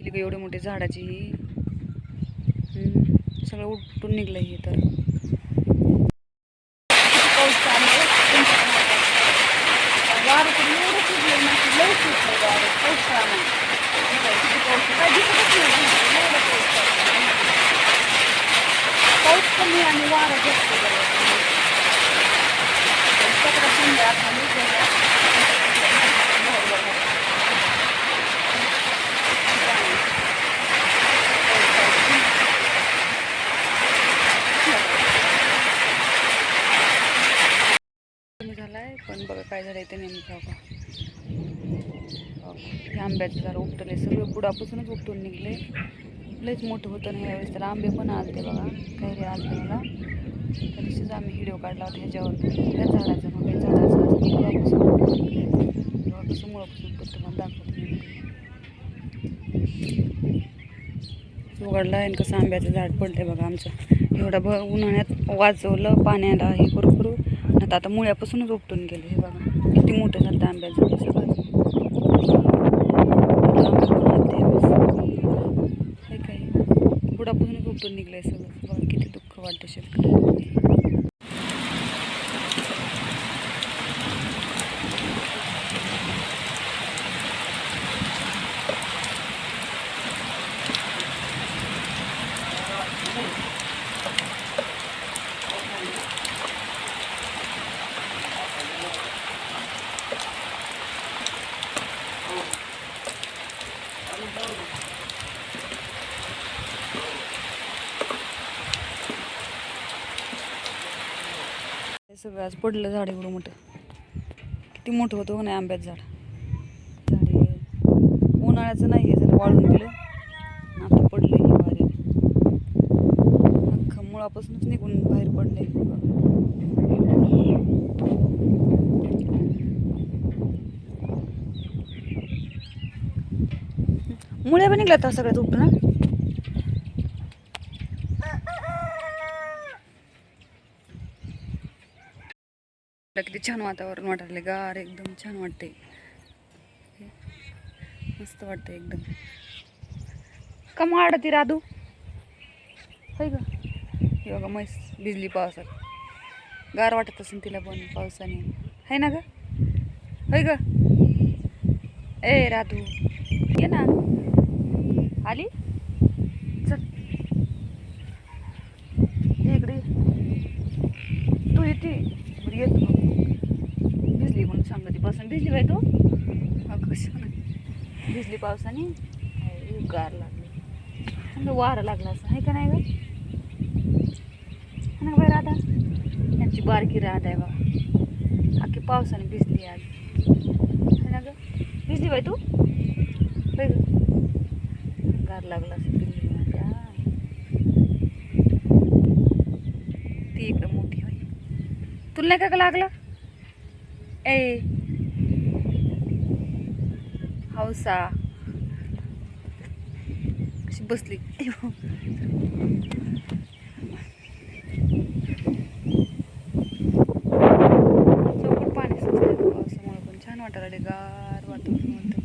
केली का एवढे मोठे झाडाची ही. सगळं उठून निघलं हे तर. पाऊस कमी आणि वारं जास्त एवढं सुटलं ना की लय सुटलं वारं. पाऊस चालू आहे. हे काय किती पाऊस आहे? काय दिसतच नाही ना. एवढा पाऊस चालू आहे. पाऊस कमी आणि वारं जास्त आहे. सगळं थंड आहे. आता लय झालं. बरं, बरं, बरं. कमी झालाय पण बघा काय झालं ते नेमकं बघा हे आंब्याचं झाड उपटले सगळं बुडापासूनच उपटून निघले लयच मोठं होतं ना यावेळेस तर आंबे पण आलते बघा. काही रे आलते मला. त्या दिवशीच आम्ही व्हिडिओ काढला होता ह्याच्यावर. त्या झाडाचा मग झाडाचं असं बुडापासून कसं मुळापासून पण तुम्हाला दाखवतो उघडला आणि कसं आंब्याचं झाड पडते बघा आमचं. एवढं भ उन्हाळ्यात वाजवलं पाण्याला हे करू करू आता आता मुळ्यापासूनच उपटून गेलं हे बघा. किती मोठं झालं आंब्याचं सगळं. काय? बुडापासूनच उपटून निघलंय सगळं. बघा किती दुःख वाटतं शेतकऱ्याला हे सगळं आज पडलं झाड एवढं मोठं. किती मोठं होतं हो नाही आंब्याचं झाड. झाडे उन्हाळ्याचं नाही आहे जरा वाळून गेलं. आता पडलं हे वाऱ्याने अख्खं मुळापासूनच निघून बाहेर पडलंय. मुळ्या पण निघल्या आता सगळ्यात उपटून ना किती छान वातावरण वाटायला गार एकदम छान वाटते मस्त वाटते एकदम. का माड ती राधू? होय ग. योग बघा म्हैस भिजली पावसात. गार वाटत असेल तिला पण पावसाने. आहे ना ग? होय ग? ए राधू. ये ना. आली चल ये इकडे ये. तू येते बरं येतो भिजली पावसाने भिजली बाई तू? नाही भिजली पावसाने? गार लागली. वारं लागलं असं आहे का नाही ग? ना बाई राधा? यांची बारकी राधा आहे बघा अख्खी पावसाने भिजली आज. है ना ग? भिजली बाई तू? गार लागला असं भिजली ती इकडं मोठी होई तुला नाही का लागलं? ए हौसा कशी बसली? चौकट पाणी सुचलं पावसामुळे? पण छान वाटायला गार वातावरण होतं